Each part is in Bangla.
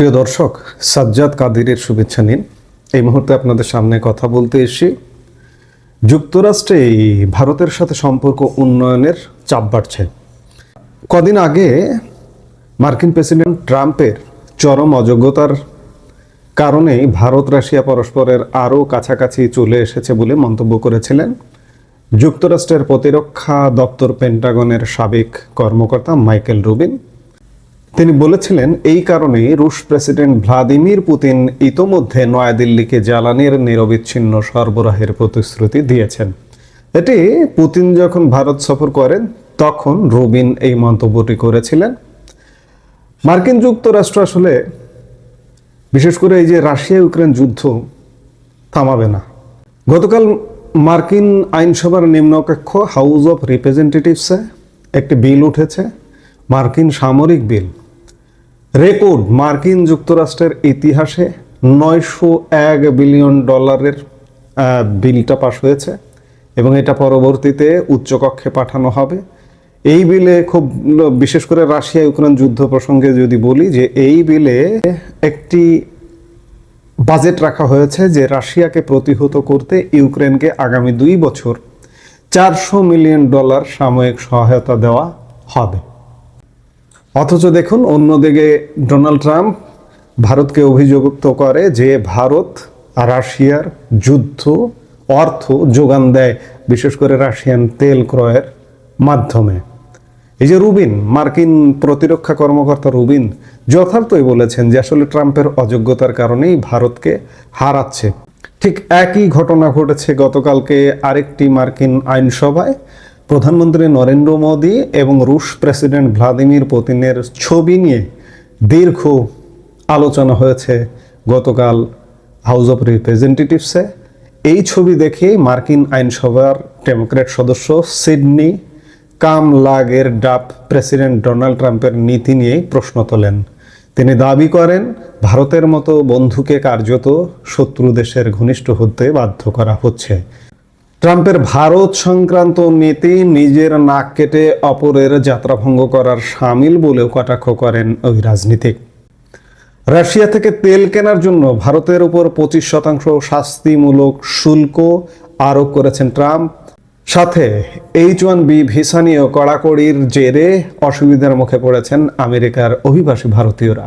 প্রিয় দর্শক, সাজ্জাদ কাদিরের শুভেচ্ছা নিন। এই মুহূর্তে আপনাদের সামনে কথা বলতে এসে যুক্তরাষ্ট্রে ভারতের সাথে সম্পর্ক উন্নয়নের চাপ বাড়ছে। কদিন আগে মার্কিন প্রেসিডেন্ট ট্রাম্পের চরম অযোগ্যতার কারণেই ভারত, রাশিয়া পরস্পরের আরও কাছাকাছি চলে এসেছে বলে মন্তব্য করেছিলেন যুক্তরাষ্ট্রের প্রতিরক্ষা দপ্তর পেন্টাগনের সাবেক কর্মকর্তা মাইকেল রুবিন। তিনি বলেছিলেন, এই কারণে রুশ প্রেসিডেন্ট ভ্লাদিমির পুতিন ইতোমধ্যে নয়াদিল্লিকে জ্বালানির নিরবিচ্ছিন্ন সরবরাহের প্রতিশ্রুতি দিয়েছেন। এটি পুতিন যখন ভারত সফর করেন, তখন রুবিন এই মন্তব্যটি করেছিলেন। মার্কিন যুক্তরাষ্ট্র আসলে, বিশেষ করে এই যে রাশিয়া ইউক্রেন যুদ্ধ, থামাবে না। গতকাল মার্কিন আইনসভার নিম্নকক্ষ হাউস অফ রিপ্রেজেন্টেটিভসে একটি বিল উঠেছে। মার্কিন সামরিক বিল। রেকর্ড মার্কিন যুক্তরাষ্ট্রের ইতিহাসে নয়শো এক বিলিয়ন ডলারের বিলটা পাশ হয়েছে এবং এটা পরবর্তীতে উচ্চকক্ষে পাঠানো হবে। এই বিলে খুব, বিশেষ করে রাশিয়া ইউক্রেন যুদ্ধ প্রসঙ্গে যদি বলি যে এই বিলে একটি বাজেট রাখা হয়েছে যে রাশিয়াকে প্রতিহত করতে ইউক্রেনকে আগামী দুই বছর চারশো মিলিয়ন ডলার সাময়িক সহায়তা দেওয়া হবে। অথচ দেখুন অন্যদিকে ডোনাল্ড ট্রাম্প ভারতকে অভিযুক্ত করে যে ভারত রাশিয়ার যুদ্ধ, অর্থ যোগান দেয়, বিশেষ করে রাশিয়ান তেল ক্রয়ের মাধ্যমে। এই যে রুবিন, মার্কিন প্রতিরক্ষা কর্মকর্তা রুবিন, যথার্থই বলেছেন যে আসলে ট্রাম্পের অযোগ্যতার কারণেই ভারতকে হারাচ্ছে। ঠিক একই ঘটনা ঘটেছে গতকালকে আরেকটি মার্কিন আইনসভায়। প্রধানমন্ত্রী নরেন্দ্র মোদী এবং রুশ প্রেসিডেন্ট ভ্লাদিমির পুতিনের ছবি নিয়ে দীর্ঘ আলোচনা হয়েছে গতকাল হাউস অফ রিপ্রেজেন্টেটিভসে। এই ছবি দেখে মার্কিন আইনসভার ডেমোক্র্যাট সদস্য Sydney Kamlager Dove president Donald ট্রাম্পের নীতি নিয়ে প্রশ্ন তোলেন। তিনি দাবি করেন, ভারতের মতো বন্ধুকে কার্যত শত্রু দেশের ঘনিষ্ঠ হতে বাধ্য করা হচ্ছে। ট্রাম্পের ভারত সংক্রান্ত নীতি নিজের নাক কেটে অপরের যাত্রাভঙ্গ করার সামিল বলেও কটাক্ষ করেন ওই রাজনীতিক। রাশিয়া থেকে তেল কেনার জন্য ভারতের উপর পঁচিশ শতাংশ শাস্তিমূলক শুল্ক আরোপ করেছেন ট্রাম্প। সাথে এইচ ওয়ান বি ভিসা নিয়েও কড়াকড়ির জেরে অসুবিধার মুখে পড়েছেন আমেরিকার অভিবাসী ভারতীয়রা।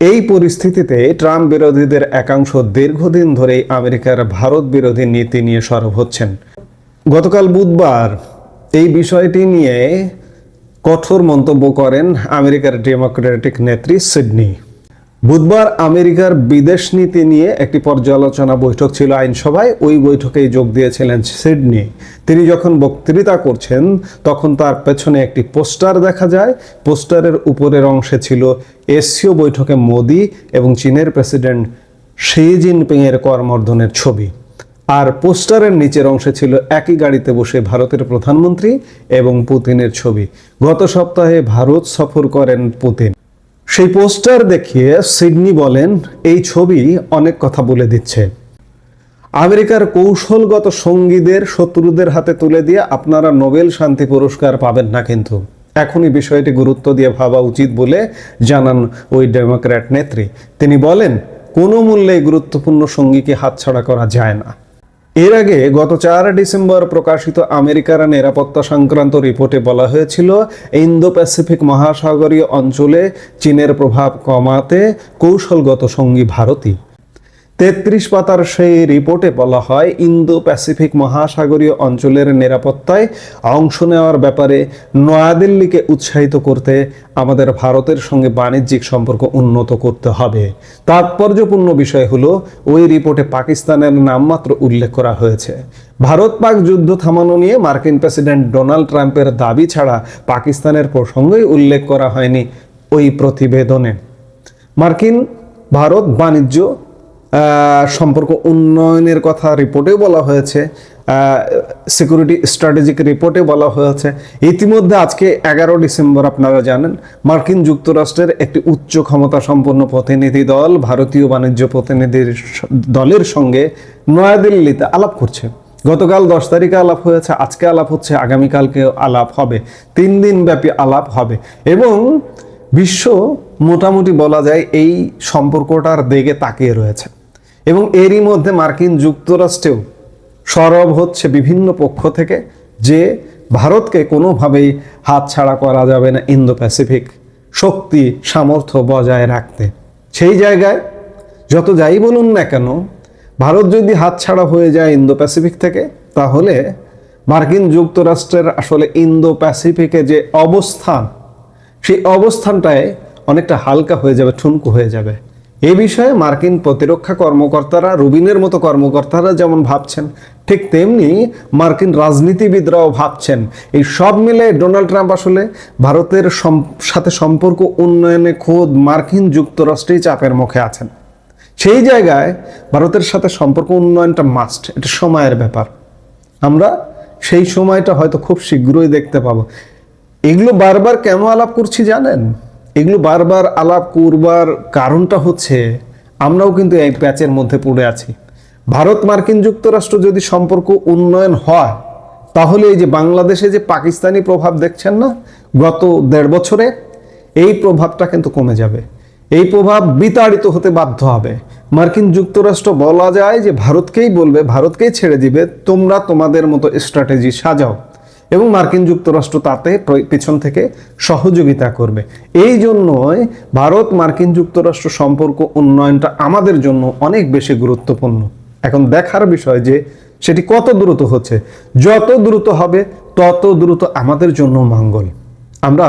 এই পরিস্থিতিতে ট্রাম্প বিরোধীদের একাংশ দীর্ঘদিন ধরেই আমেরিকার ভারত বিরোধী নীতি নিয়ে সরব হচ্ছেন। গতকাল বুধবার এই বিষয়টি নিয়ে কঠোর মন্তব্য করেন আমেরিকার ডেমোক্রেটিক নেত্রী সিডনি। বুধবার আমেরিকার বিদেশ নীতি নিয়ে একটি পর্যালোচনা বৈঠক ছিল আইনসভায়। ওই বৈঠকেই যোগ দিয়েছিলেন সিডনি। তিনি যখন বক্তৃতা করছেন, তখন তার পেছনে একটি পোস্টার দেখা যায়। পোস্টারের উপরের অংশে ছিল এশীয় বৈঠকে মোদি এবং চীনের প্রেসিডেন্ট শি জিনপিং এর করমর্দনের ছবি। আর পোস্টারের নিচের অংশে ছিল একই গাড়িতে বসে ভারতের প্রধানমন্ত্রী এবং পুতিনের ছবি। গত সপ্তাহে ভারত সফর করেন পুতিন। সেই পোস্টার দেখিয়ে সিডনি বলেন, এই ছবি অনেক কথা বলে দিচ্ছে। আমেরিকার কৌশলগত সঙ্গীদের শত্রুদের হাতে তুলে দিয়ে আপনারা নোবেল শান্তি পুরস্কার পাবেন না কিন্তু। এখনই বিষয়টি গুরুত্ব দিয়ে ভাবা উচিত বলে জানান ওই ডেমোক্র্যাট নেত্রী। তিনি বলেন, কোনো মূল্যে গুরুত্বপূর্ণ সঙ্গীকে হাতছাড়া করা যায় না। এর আগে গত চার ডিসেম্বর প্রকাশিত আমেরিকার নিরাপত্তা সংক্রান্ত রিপোর্টে বলা হয়েছিল ইন্দো প্যাসিফিক মহাসাগরীয় অঞ্চলে চীনের প্রভাব কমাতে কৌশলগত সঙ্গী ভারতই। তেত্রিশ পাতার সেই রিপোর্টে বলা হয় ইন্দো প্যাসিফিক মহাসাগরীয় অঞ্চলের নিরাপত্তায় অংশ নেওয়ার ব্যাপারে নয়াদিল্লিকে উৎসাহিত করতে আমাদের ভারতের সঙ্গে বাণিজ্যিক সম্পর্ক উন্নত করতে হবে। তাৎপর্যপূর্ণ বিষয় হলো, ওই রিপোর্টে পাকিস্তানের নামমাত্র উল্লেখ করা হয়েছে। ভারত পাক যুদ্ধ থামানো নিয়ে মার্কিন প্রেসিডেন্ট ডোনাল্ড ট্রাম্পের দাবি ছাড়া পাকিস্তানের প্রসঙ্গই উল্লেখ করা হয়নি ওই প্রতিবেদনে। মার্কিন ভারত বাণিজ্য সম্পর্ক উন্নয়নের কথা রিপোর্টে বলা হয়েছে সিকিউরিটি স্ট্র্যাটেজিক রিপোর্টে বলা হয়েছে। ইতিমধ্যে আজকে এগারো ডিসেম্বর আপনারা জানেন, মার্কিন যুক্তরাষ্ট্রের একটি উচ্চ ক্ষমতা সম্পন্ন প্রতিনিধি দল, ভারতীয় বাণিজ্য প্রতিনিধির দলের সঙ্গে নয়াদিল্লিতে আলাপ করছে। গতকাল দশ তারিখে আলাপ হয়েছে, আজকে আলাপ হচ্ছে আগামীকালকে আলাপ হবে। তিন দিন ব্যাপী আলাপ হবে এবং বিশ্ব মোটামুটি বলা যায় এই সম্পর্কটার দিকে তাকিয়ে রয়েছে। এবং এরই মধ্যে মার্কিন যুক্তরাষ্ট্রেও সরব হচ্ছে বিভিন্ন পক্ষ থেকে যে ভারতকে কোনোভাবেই হাতছাড়া করা যাবে না ইন্দো প্যাসিফিক শক্তি সামর্থ্য বজায় রাখতে। সেই জায়গায় যত যাই বলুন না কেন, ভারত যদি হাতছাড়া হয়ে যায় ইন্দো প্যাসিফিক থেকে, তাহলে মার্কিন যুক্তরাষ্ট্রের আসলে ইন্দো প্যাসিফিকে যে অবস্থান, সেই অবস্থানটায় অনেকটা হালকা হয়ে যাবে, ঠুনকু হয়ে যাবে। এই বিষয়ে মার্কিন প্রতিরক্ষা কর্মকর্তারা, রুবিনের মতো কর্মকর্তারা যেমন ভাবছেন, ঠিক তেমনি মার্কিন রাজনীতিবিদরাও ভাবছেন। এই সব মিলে ডোনাল্ড ট্রাম্প আসলে ভারতের সাথে সম্পর্ক উন্নয়নে খোদ মার্কিন যুক্তরাষ্ট্রেই চাপের মুখে আছেন। সেই জায়গায় ভারতের সাথে সম্পর্ক উন্নয়নটা মাস্ট এটা সময়ের ব্যাপার। আমরা সেই সময়টা হয়তো খুব শীঘ্রই দেখতে পাবো। এগুলো বারবার কেন আলাপ করছি জানেন? এগুলো বারবার আলাপ করবার কারণটা হচ্ছে, আমরাও কিন্তু এই প্যাচের মধ্যে পড়ে আছি। ভারত মার্কিন যুক্তরাষ্ট্র যদি সম্পর্ক উন্নয়ন হয়, তাহলে এই যে বাংলাদেশে যে পাকিস্তানি প্রভাব দেখছেন না, গত দেড় বছরে, এই প্রভাবটা কিন্তু কমে যাবে। এই প্রভাব বিতাড়িত হতে বাধ্য হবে। মার্কিন যুক্তরাষ্ট্র বলা যায় যে, ভারতকেই বলবে, ভারতকেই ছেড়ে দিবে, তোমরা তোমাদের মতো স্ট্র্যাটেজি সাজাও। এবং মার্কিন যুক্তরাষ্ট্র তাতে পিছন থেকে সহযোগিতা করবে। এই জন্যই ভারত মার্কিন যুক্তরাষ্ট্র সম্পর্ক উন্নয়নটা আমাদের জন্য অনেক বেশি গুরুত্বপূর্ণ। এখন দেখার বিষয় যে সেটি কত দ্রুত হচ্ছে। যত দ্রুত হবে, তত দ্রুত আমাদের জন্য মঙ্গল। আমরা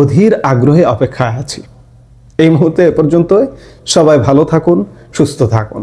অধীর আগ্রহে অপেক্ষায় আছি। এই মুহূর্তে এ পর্যন্তই। সবাই ভালো থাকুন, সুস্থ থাকুন।